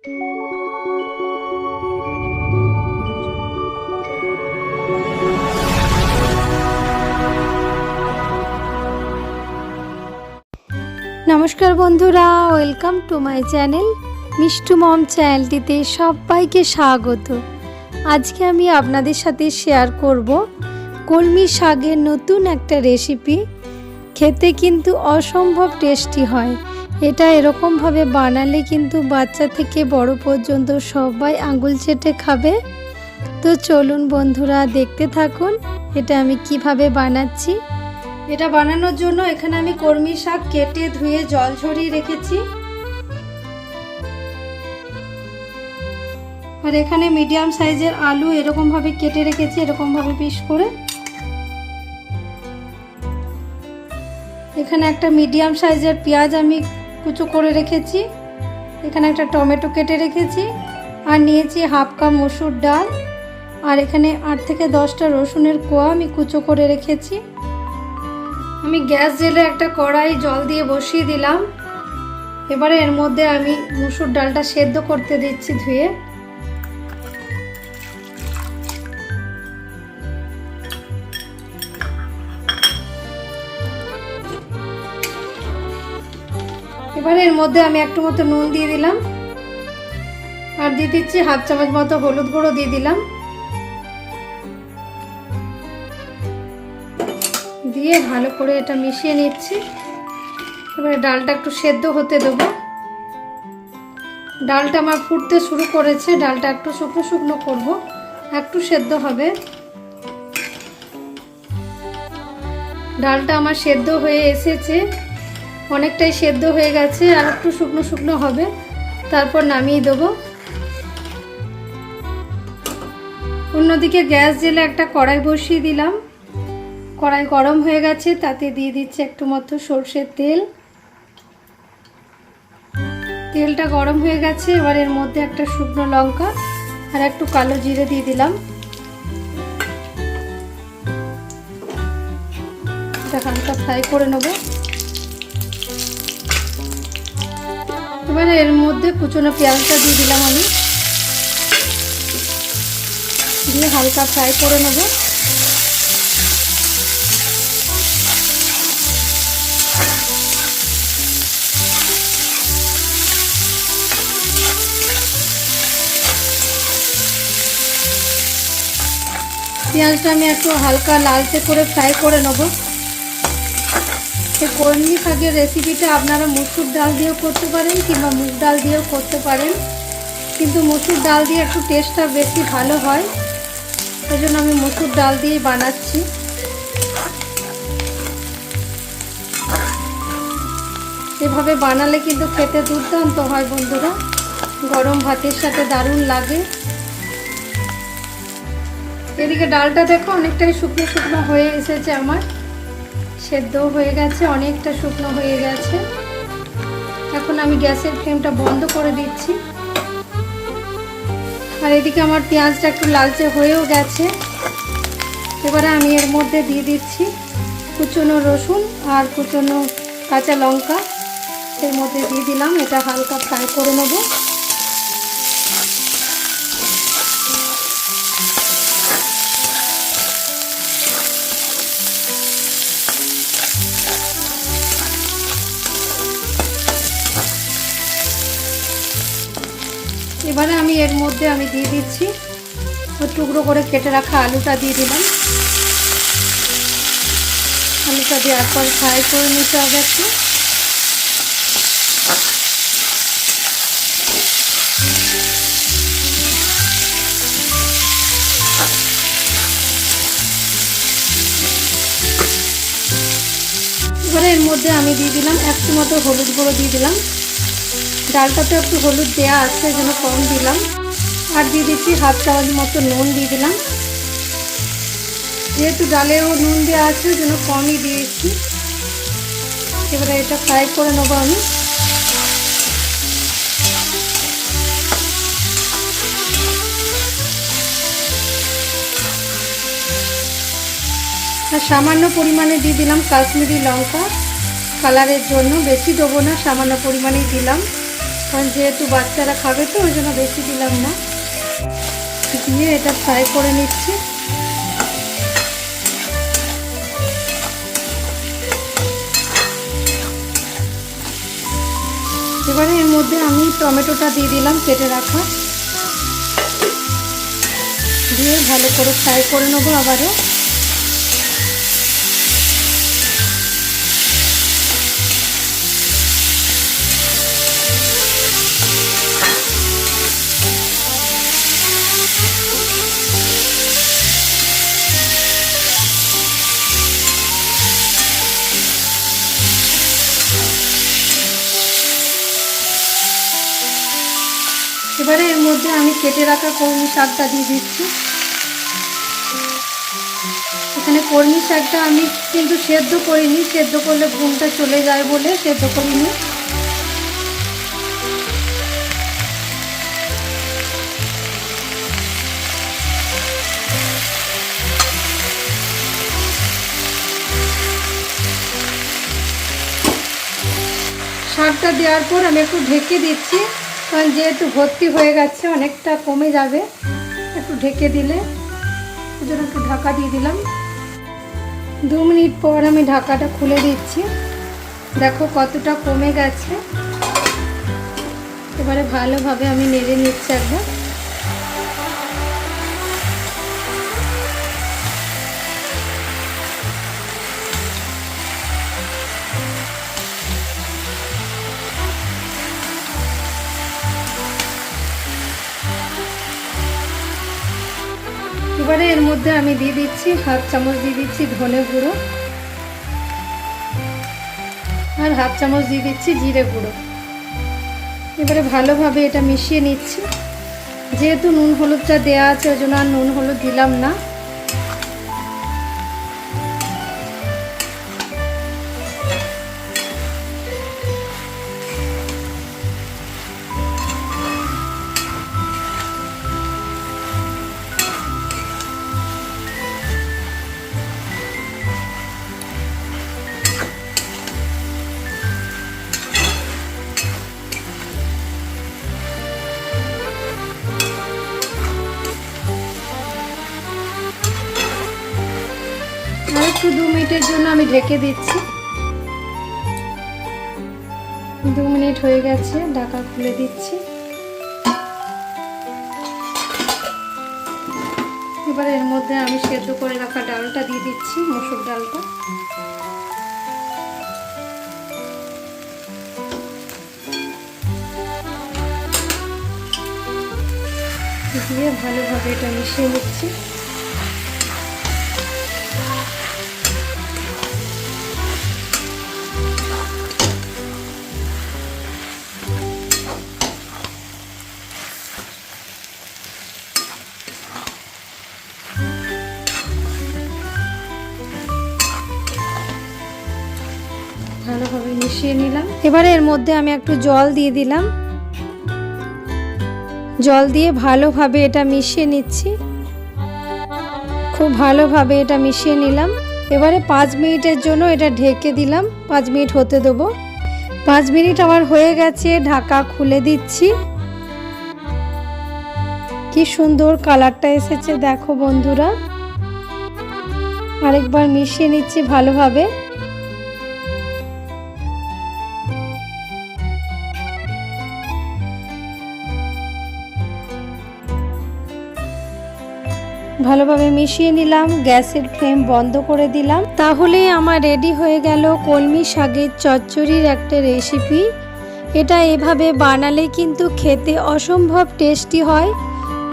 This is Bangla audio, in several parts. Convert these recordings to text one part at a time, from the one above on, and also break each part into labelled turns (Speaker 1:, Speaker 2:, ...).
Speaker 1: নমস্কার বন্ধুরা, welcome to my channel Mishtu mom চ্যানেলটিতে সবাইকে স্বাগত। আজকে আমি আপনাদের সাথে শেয়ার করব কলমি শাকের নতুন একটা রেসিপি। খেতে কিন্তু অসম্ভব টেস্টি হয়। এটা এরকমভাবে বানালে কিন্তু বাচ্চা থেকে বড় পর্যন্ত সবাই আঙুল চেটে খাবে। তো চলুন বন্ধুরা, দেখতে থাকুন এটা আমি কীভাবে বানাচ্ছি। এটা বানানোর জন্য এখানে আমি কর্মী শাক কেটে ধুয়ে জল ঝরিয়ে রেখেছি। আর এখানে মিডিয়াম সাইজের আলু এরকমভাবে কেটে রেখেছি এরকমভাবে পিস করে। এখানে একটা মিডিয়াম সাইজের পেঁয়াজ আমি কুচো করে রেখেছি। এখানে একটা টমেটো কেটে রেখেছি আর নিয়েছি হাফ কাপ মসুর ডাল। আর এখানে আট থেকে দশটা রসুনের কোয়া আমি কুচো করে রেখেছি। আমি গ্যাস জেলে একটা কড়াই জল দিয়ে বসিয়ে দিলাম। এবারে এর মধ্যে আমি মুসুর ডালটা সেদ্ধ করতে দিচ্ছি ধুয়ে। এবারে এর মধ্যে আমি একটু মতো নুন দিয়ে দিলাম। আর দিয়ে দিচ্ছি হাফ চামচ মতো হলুদ গুঁড়ো দিয়ে দিলাম। দিয়ে ভালো করে এটা মিশিয়ে নিচ্ছি। এবারে ডালটা একটু সেদ্ধ হতে দেবো। ডালটা আমার ফুটতে শুরু করেছে, ডালটা একটু শুকনো শুকনো করব, একটু সেদ্ধ হবে। ডালটা আমার সেদ্ধ হয়ে এসেছে। অনেকটাই সেদ্ধ হয়ে গেছে আর একটু শুকনো শুকনো হবে। তারপর নামিয়ে দেবো। অন্যদিকে গ্যাস জেলে একটা কড়াই বসিয়ে দিলাম। কড়াই গরম হয়ে গেছে, তাতে দিয়ে দিচ্ছে একটু মতো সর্ষের তেল। তেলটা গরম হয়ে গেছে, এবার এর মধ্যে একটা শুকনো লঙ্কা আর একটু কালো জিরে দিয়ে দিলাম। এটা হালকা ফ্রাই করে নেব। এবারে এর মধ্যে কুচনো পেঁয়াজটা দিয়ে দিলাম আমি। দিয়ে হালকা ফ্রাই করে নেব। পেঁয়াজটা আমি একটু হালকা লালচে করে ফ্রাই করে নেব। এই কর্মী শাকের রেসিপিটা আপনারা মুসুর ডাল দিয়েও করতে পারেন কিংবা মুগ ডাল দিয়েও করতে পারেন। কিন্তু মুসুর ডাল দিয়ে একটু টেস্টটা বেশি ভালো হয়। ওই জন্য আমি মুসুর ডাল দিয়েই বানাচ্ছি। এভাবে বানালে কিন্তু খেতে দুর্দান্ত হয় বন্ধুরা। গরম ভাতের সাথে দারুণ লাগে। এদিকে ডালটা দেখো অনেকটাই শুকনো শুকনো হয়ে এসেছে আমার। সেদ্ধও হয়ে গেছে, অনেকটা শুকনো হয়ে গেছে। এখন আমি গ্যাসের ফ্লেমটা বন্ধ করে দিচ্ছি। আর এদিকে আমার পেঁয়াজটা একটু লালচে হয়েও গেছে। এবারে আমি এর মধ্যে দিয়ে দিচ্ছি কুচনো রসুন আর কুচনো কাঁচা লঙ্কা। এর মধ্যে দিয়ে দিলাম, এটা হালকা ফ্রাই করে নেব। এবারে আমি এর মধ্যে আমি দিয়ে দিচ্ছি। টুকরো করে কেটে রাখা আলুটা দিয়ে দিলাম। আলুটা দেওয়ার পর ফ্রাই করে নিতে হবে একটু। এবারে এর মধ্যে আমি দিয়ে দিলাম একটু মতো হলুদ গুঁড়ো দিয়ে দিলাম। ডালটাতে একটু হলুদ দেওয়া আছে, যেন কম দিলাম। আর দিয়ে দিচ্ছি হাফ চামচ মতো নুন দিয়ে দিলাম। যেহেতু ডালেও নুন দেওয়া আছে, যেন কমই দিয়েছি। এবারে এটা ফ্রাই করে নেব আমি। আর সামান্য পরিমাণে দিয়ে দিলাম কাশ্মীরি লঙ্কা। কালারের জন্য বেশি দেবো না, সামান্য পরিমাণেই দিলাম। কারণ যেহেতু বাচ্চারা খাবে তো, ওই জন্য বেশি দিলাম না। দিয়ে এটা ফ্রাই করে নিচ্ছি। এবারে এর মধ্যে আমি টমেটোটা দিয়ে দিলাম, কেটে রাখা। দিয়ে ভালো করে ফ্রাই করে নেব আবারও। মধ্যে আমি কেটে রাখা কর্মী শাকটা দিয়ে দিচ্ছি। এখানে কর্মী শাকটা আমি কিন্তু সেদ্ধ করিনি, সেদ্ধ করলে ঘুমটা চলে যায় বলে সেদ্ধ করিনি। শাকটা দেওয়ার পর আমি একটু ঢেকে দিচ্ছি। কারণ যেহেতু ভর্তি হয়ে গেছে, অনেকটা কমে যাবে। একটু ঢেকে দিলে ওই জন্য একটু ঢাকা দিয়ে দিলাম। দু মিনিট পর আমি ঢাকাটা খুলে দিচ্ছি। দেখো কতটা কমে গেছে। এবারে ভালোভাবে আমি নেড়ে নিচ্ছি একবার। এবারে এর মধ্যে আমি দিয়ে দিচ্ছি হাফ চামচ দিয়ে দিচ্ছি ধনে গুঁড়ো। আর হাফ চামচ দিয়ে দিচ্ছি জিরে গুঁড়ো। এবারে ভালোভাবে এটা মিশিয়ে নিচ্ছি। যেহেতু নুন হলুদটা দেওয়া আছে, ওই জন্য আর নুন হলুদ দিলাম না। মিনিটের জন্য আমি ঢেকে দিচ্ছি। দু মিনিট হয়ে গেছে, ঢাকা খুলে দিচ্ছি। এবার এর মধ্যে আমি সেদ্ধ করে রাখা ডালটা দিয়ে দিচ্ছি, মসুর ডালটা। দিয়ে ভালোভাবে এটা মিশিয়ে নিচ্ছি। ভালোভাবে মিশিয়ে নিলাম। এবারে এর মধ্যে আমি একটু জল দিয়ে দিলাম। জল দিয়ে ভালোভাবে এটা মিশিয়ে নিচ্ছি। খুব ভালোভাবে এটা মিশিয়ে নিলাম। এবারে পাঁচ মিনিটের জন্য এটা ঢেকে দিলাম। পাঁচ মিনিট হতে দেবো। পাঁচ মিনিট আমার হয়ে গেছে, ঢাকা খুলে দিচ্ছি। কি সুন্দর কালারটা এসেছে, দেখো বন্ধুরা। আরেকবার মিশিয়ে নিচ্ছি ভালোভাবে। ভালোভাবে মিশিয়ে নিলাম, গ্যাসের ফ্লেম বন্ধ করে দিলাম। তাহলেই আমার রেডি হয়ে গেল কলমি শাকের চচ্চড়ির একটা রেসিপি। এটা এভাবে বানালে কিন্তু খেতে অসম্ভব টেস্টি হয়।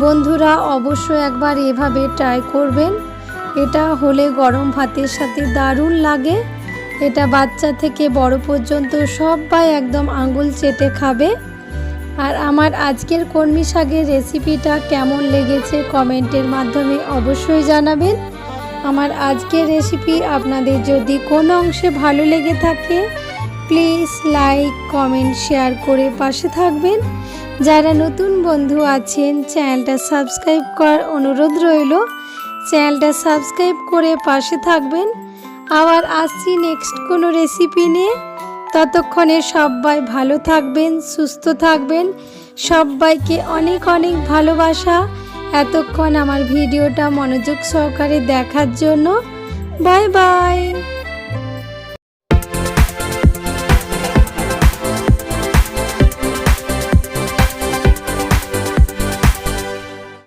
Speaker 1: বন্ধুরা, অবশ্যই একবার এভাবে ট্রাই করবেন। এটা হলে গরম ভাতের সাথে দারুণ লাগে। এটা বাচ্চা থেকে বড় পর্যন্ত সবাই একদম আঙুল চেটে খাবে। আর আমার আজকের কর্মী শাকের রেসিপিটা কেমন লেগেছে কমেন্টের মাধ্যমে অবশ্যই জানাবেন। আমার আজকের রেসিপি আপনাদের যদি কোনো অংশে ভালো লেগে থাকে, প্লিজ লাইক, কমেন্ট, শেয়ার করে পাশে থাকবেন। যারা নতুন বন্ধু আছেন, চ্যানেলটা সাবস্ক্রাইব করার অনুরোধ রইল। চ্যানেলটা সাবস্ক্রাইব করে পাশে থাকবেন। আবার আসছি নেক্সট কোনো রেসিপি নিয়ে। ততক্ষণে সবাই ভালো থাকবেন, সুস্থ থাকবেন। সবাইকে অনেক অনেক ভালোবাসা। এতক্ষণ আমার ভিডিওটা মনোযোগ সহকারে দেখার জন্য। Bye bye.